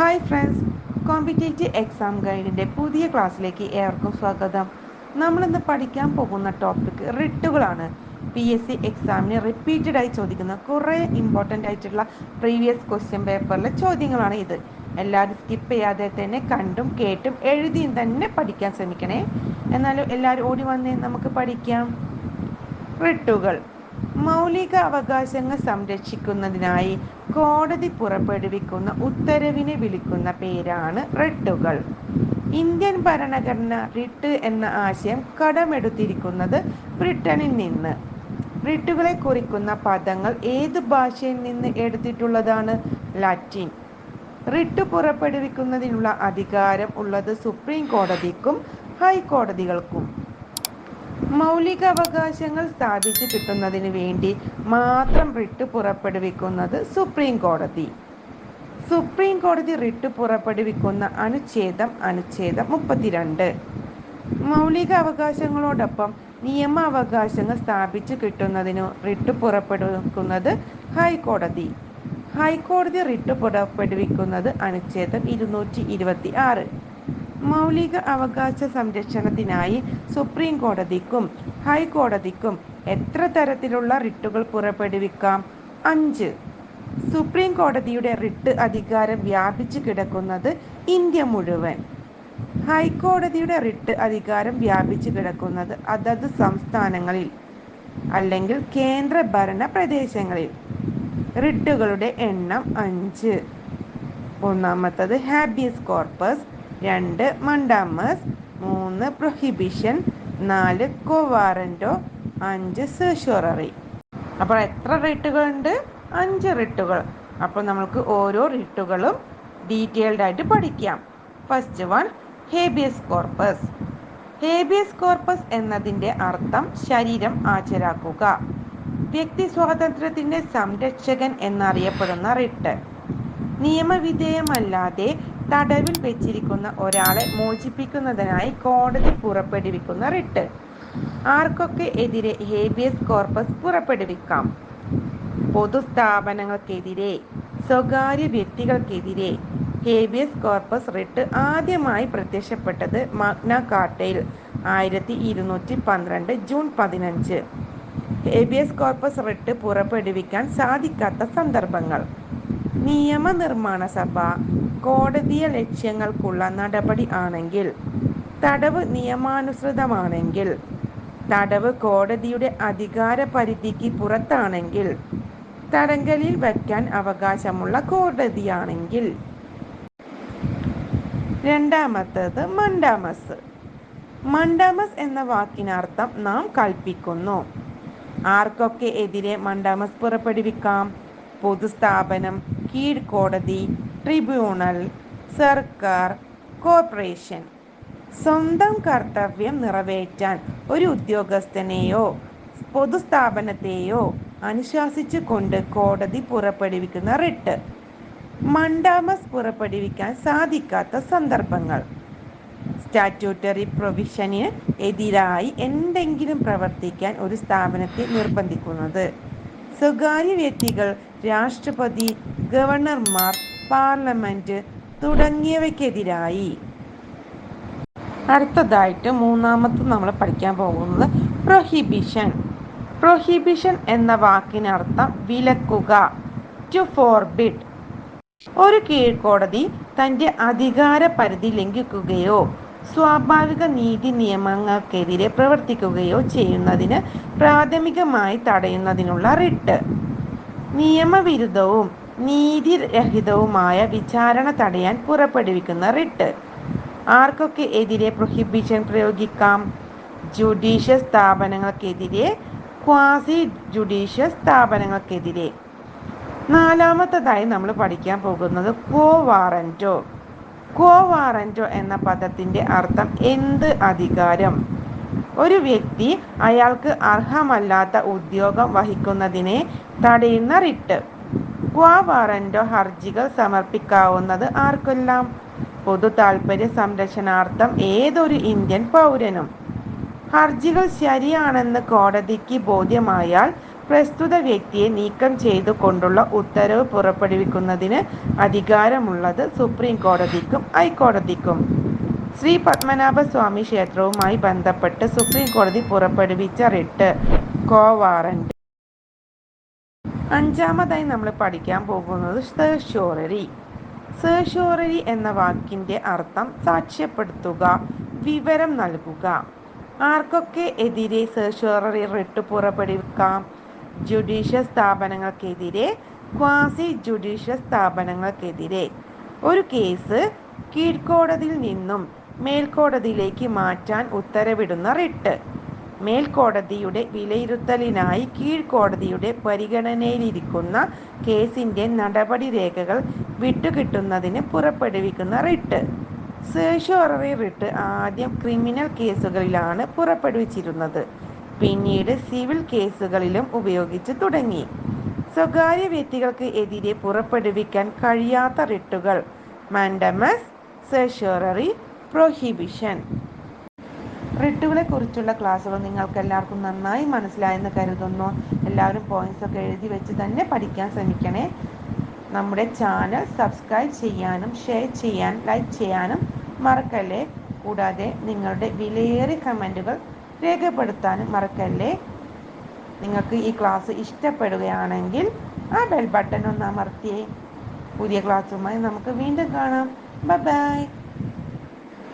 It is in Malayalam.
Hi friends. കോമ്പറ്റേറ്റീവ് എക്സാം ഗൈഡിന്റെ പുതിയ ക്ലാസ്സിലേക്ക് ഏവർക്കും സ്വാഗതം. നമ്മളിന്ന് പഠിക്കാൻ പോകുന്ന ടോപ്പിക് റിട്ടുകളാണ്. പി എസ് സി എക്സാമിന് റിപ്പീറ്റഡായി ചോദിക്കുന്ന കുറേ ഇമ്പോർട്ടന്റ് ആയിട്ടുള്ള പ്രീവിയസ് ക്വസ്റ്റ്യൻ പേപ്പറിലെ ചോദ്യങ്ങളാണ് ഇത്. എല്ലാവരും സ്കിപ്പ് ചെയ്യാതെ തന്നെ കണ്ടും കേട്ടും എഴുതിയും തന്നെ പഠിക്കാൻ ശ്രമിക്കണേ. എന്നാലും എല്ലാവരും ഓടി വന്നേ നമുക്ക് പഠിക്കാം. റിട്ടുകൾ. മൗലിക അവകാശങ്ങൾ സംരക്ഷിക്കുന്നതിനായി കോടതി പുറപ്പെടുവിക്കുന്ന ഉത്തരവിനെ വിളിക്കുന്ന പേരാണ് റിട്ടുകൾ. ഇന്ത്യൻ ഭരണഘടന റിട്ട് എന്ന ആശയം കടമെടുത്തിരിക്കുന്നത് ബ്രിട്ടനിൽ നിന്ന്. റിട്ടുകളെ കുറിക്കുന്ന പദങ്ങൾ ഏത് ഭാഷയിൽ നിന്ന് എടുത്തിട്ടുള്ളതാണ്? ലാറ്റിൻ. റിട്ട് പുറപ്പെടുവിക്കുന്നതിനുള്ള അധികാരം ഉള്ളത് സുപ്രീം കോടതിക്കും ഹൈക്കോടതികൾക്കും. മൗലിക അവകാശങ്ങൾ സ്ഥാപിച്ചു കിട്ടുന്നതിന് വേണ്ടി മാത്രം റിട്ട് പുറപ്പെടുവിക്കുന്നത് സുപ്രീം കോടതി. സുപ്രീം കോടതി റിട്ട് പുറപ്പെടുവിക്കുന്ന അനുച്ഛേദം അനുച്ഛേദം മുപ്പത്തിരണ്ട്. മൗലിക അവകാശങ്ങളോടൊപ്പം നിയമ അവകാശങ്ങൾ സ്ഥാപിച്ചു കിട്ടുന്നതിന് റിട്ട് പുറപ്പെടുവിക്കുന്നത് ഹൈക്കോടതി. ഹൈക്കോടതി റിട്ട് പുറപ്പെടുവിക്കുന്നത് അനുച്ഛേദം ഇരുന്നൂറ്റി ഇരുപത്തി ആറ് മൗലിക അവകാശ സംരക്ഷണത്തിനായി സുപ്രീം കോടതിക്കും ഹൈക്കോടതിക്കും എത്ര തരത്തിലുള്ള റിട്ടുകൾ പുറപ്പെടുവിക്കാം? അഞ്ച്. സുപ്രീം കോടതിയുടെ റിട്ട് അധികാരം വ്യാപിച്ചു കിടക്കുന്നത് ഇന്ത്യ മുഴുവൻ. ഹൈക്കോടതിയുടെ റിട്ട് അധികാരം വ്യാപിച്ചു കിടക്കുന്നത് അതത് സംസ്ഥാനങ്ങളിൽ അല്ലെങ്കിൽ കേന്ദ്ര ഭരണ പ്രദേശങ്ങളിൽ. റിട്ടുകളുടെ എണ്ണം അഞ്ച്. ഒന്നാമത്തത് ഹാബിയസ് കോർപ്പസ് രണ്ട് മണ്ടാമസ് മൂന്ന് പ്രൊഹിബിഷൻ നാല് കോവാറന്റോ അഞ്ച് സെഷോററി അപ്പോൾ എത്ര റിട്ടുകളുണ്ട് അഞ്ച് റിട്ടുകൾ അപ്പോൾ നമുക്ക് ഓരോ റിട്ടുകളും ഡീറ്റെയിൽഡ് ആയിട്ട് പഠിക്കാം. First one habeas corpus habeas corpus എന്നതിന്റെ അർത്ഥം ശരീരം ഹാജരാക്കുക വ്യക്തി സ്വാതന്ത്ര്യത്തിന്റെ സംരക്ഷകൻ എന്നറിയപ്പെടുന്ന റിട്ട്. നിയമവിധേയമല്ലാതെ തടവിൽ വെച്ചിരിക്കുന്ന ഒരാളെ മോചിപ്പിക്കുന്നതിനായി കോടതി പുറപ്പെടുവിക്കുന്ന റിട്ട്. ആർക്കൊക്കെ എതിരെ ഹേബിയസ് കോർപ്പസ് പുറപ്പെടുവിക്കാം? പൊതുസ്ഥാപനങ്ങൾക്കെതിരെ സ്വകാര്യ വ്യക്തികൾക്കെതിരെ ഹേബിയസ് കോർപ്പസ് റിട്ട് ആദ്യമായി പ്രത്യക്ഷപ്പെട്ടത് മഗ്ന കാർട്ടയിൽ ആയിരത്തി ഇരുന്നൂറ്റി പന്ത്രണ്ട് ജൂൺ പതിനഞ്ച്. ഹേബിയസ് കോർപ്പസ് റിട്ട് പുറപ്പെടുവിക്കാൻ സാധിക്കാത്ത സന്ദർഭങ്ങൾ. നിയമനിർമ്മാണ സഭ കോടതിയ ലക്ഷ്യങ്ങൾക്കുള്ള നടപടി ആണെങ്കിൽ തടവ് നിയമാനുസൃതമാണെങ്കിൽ തടവ് കോടതിയുടെ അധികാര പരിധിക്ക് പുറത്താണെങ്കിൽ തടങ്കലിൽ വയ്ക്കാൻ അവകാശമുള്ള കോടതിയാണെങ്കിൽ. രണ്ടാമത്തത് മണ്ടാമസ് മണ്ടാമസ് എന്ന വാക്കിനർത്ഥം നാം കൽപ്പിക്കുന്നു. ആർക്കൊക്കെ എതിരെ മണ്ടാമസ് പുറപ്പെടുവിക്കാം? പൊതുസ്ഥാപനം കീഴ്ക്കോടതി ട്രിബ്യൂണൽ സർക്കാർ കോർപ്പറേഷൻ. സ്വന്തം കർത്തവ്യം നിറവേറ്റാൻ ഒരു ഉദ്യോഗസ്ഥനെയോ പൊതുസ്ഥാപനത്തെയോ അനുശാസിച്ചു കൊണ്ട് കോടതി പുറപ്പെടുവിക്കുന്ന റിട്ട്. മണ്ടാമസ് പുറപ്പെടുവിക്കാൻ സാധിക്കാത്ത സന്ദർഭങ്ങൾ. സ്റ്റാറ്റ്യൂട്ടറി പ്രൊവിഷന് എതിരായി എന്തെങ്കിലും പ്രവർത്തിക്കാൻ ഒരു സ്ഥാപനത്തെ നിർബന്ധിക്കുന്നത്. സ്വകാര്യ വ്യക്തികൾ രാഷ്ട്രപതി ഗവർണർമാർ പാർലമെന്റ് തുടങ്ങിയവയ്ക്കെതിരായി. അടുത്തതായിട്ട് മൂന്നാമത്തെ നമ്മൾ പഠിക്കാൻ പോകുന്നത് പ്രൊഹിബിഷൻ പ്രൊഹിബിഷൻ എന്ന വാക്കിനർത്ഥം വിലക്കുക ടു ഫോർബിഡ് ഒരു കീഴ്ക്കോടതി തന്റെ അധികാര പരിധി ലംഘിക്കുകയോ സ്വാഭാവിക നീതി നിയമങ്ങൾക്കെതിരെ പ്രവർത്തിക്കുകയോ ചെയ്യുന്നതിന് പ്രാഥമികമായി തടയുന്നതിനുള്ള റിട്ട്. നിയമവിരുദ്ധവും നീതിരഹിതവുമായ വിചാരണ തടയാൻ പുറപ്പെടുവിക്കുന്ന റിട്ട്. ആർക്കൊക്കെ എതിരെ പ്രൊഹിബിഷൻ പ്രയോഗിക്കാം? ജുഡീഷ്യൽ സ്ഥാപനങ്ങൾക്കെതിരെ ക്വാസി ജുഡീഷ്യൽ സ്ഥാപനങ്ങൾക്കെതിരെ. നാലാമത്തതായി നമ്മൾ പഠിക്കാൻ പോകുന്നത് കോ വാറന്റോ കോ വാറന്റോ എന്ന പദത്തിന്റെ അർത്ഥം എന്ത് അധികാരം? ഒരു വ്യക്തി അയാൾക്ക് അർഹമല്ലാത്ത ഉദ്യോഗം വഹിക്കുന്നതിനെ തടയുന്ന റിട്ട്. ക്വാ വാറന്റോ ഹർജികൾ സമർപ്പിക്കാവുന്നത് ആർക്കെല്ലാം? പൊതു താൽപര്യ സംരക്ഷണാർത്ഥം ഏതൊരു ഇന്ത്യൻ പൗരനും? ഹർജികൾ ശരിയാണെന്ന് കോടതിക്ക് ബോധ്യമായാൽ പ്രസ്തുത വ്യക്തിയെ നീക്കം ചെയ്തു കൊണ്ടുള്ള ഉത്തരവ് പുറപ്പെടുവിക്കുന്നതിന് അധികാരമുള്ളത് സുപ്രീം കോടതിക്കും ഹൈക്കോടതിക്കും. ശ്രീ പത്മനാഭസ്വാമി ക്ഷേത്രവുമായി ബന്ധപ്പെട്ട് സുപ്രീം കോടതി പുറപ്പെടുവിച്ച റിട്ട് കോ വാറന്റ്. അഞ്ചാമതായി നമ്മൾ പഠിക്കാൻ പോകുന്നത് സേഷ്യോററി സേഷ്യോററി എന്ന വാക്കിന്റെ അർത്ഥം സാക്ഷ്യപ്പെടുത്തുക വിവരം നൽകുക. ആർക്കൊക്കെ എതിരെ സേഷ്യോററി റിട്ട് പുറപ്പെടുവിക്കാം? ജുഡീഷ്യൽ സ്ഥാപനങ്ങൾക്കെതിരെ ക്വാസി ജുഡീഷ്യൽ സ്ഥാപനങ്ങൾക്കെതിരെ. ഒരു കേസ് കീഴ്ക്കോടതിയിൽ നിന്നും മേൽക്കോടതിയിലേക്ക് മാറ്റാൻ ഉത്തരവിടുന്ന റിട്ട്. മേൽക്കോടതിയുടെ വിലയിരുത്തലിനായി കീഴ്ക്കോടതിയുടെ പരിഗണനയിലിരിക്കുന്ന കേസിന്റെ നടപടി രേഖകൾ വിട്ടുകിട്ടുന്നതിന് പുറപ്പെടുവിക്കുന്ന റിട്ട്. സേഷ്യോററി റിട്ട് ആദ്യം ക്രിമിനൽ കേസുകളിലാണ് പുറപ്പെടുവിച്ചിരുന്നത്. പിന്നീട് സിവിൽ കേസുകളിലും ഉപയോഗിച്ചു തുടങ്ങി. സ്വകാര്യ വ്യക്തികൾക്ക് എതിരെ പുറപ്പെടുവിക്കാൻ കഴിയാത്ത റിട്ടുകൾ. മാൻഡമസ് സെഷ്യോററി പ്രൊഹിബിഷൻ റിട്ടുകളെ കുറിച്ചുള്ള ക്ലാസ്സുകൾ നിങ്ങൾക്ക് എല്ലാവർക്കും നന്നായി മനസ്സിലായെന്ന് കരുതുന്നു. എല്ലാവരും പോയിന്റ്സ് ഒക്കെ എഴുതി വെച്ച് തന്നെ പഠിക്കാൻ ശ്രമിക്കണേ. നമ്മുടെ ചാനൽ സബ്സ്ക്രൈബ് ചെയ്യാനും ഷെയർ ചെയ്യാൻ ലൈക്ക് ചെയ്യാനും മറക്കല്ലേ? കൂടാതെ നിങ്ങളുടെ വിലയേറിയ കമന്റുകൾ രേഖപ്പെടുത്താനും മറക്കല്ലേ? നിങ്ങൾക്ക് ഈ ക്ലാസ് ഇഷ്ടപ്പെടുകയാണെങ്കിൽ ആ ബെൽ ബട്ടൺ ഒന്ന് അമർത്തിയേ. പുതിയ ക്ലാസ്സുമായി നമുക്ക് വീണ്ടും കാണാം. ബൈ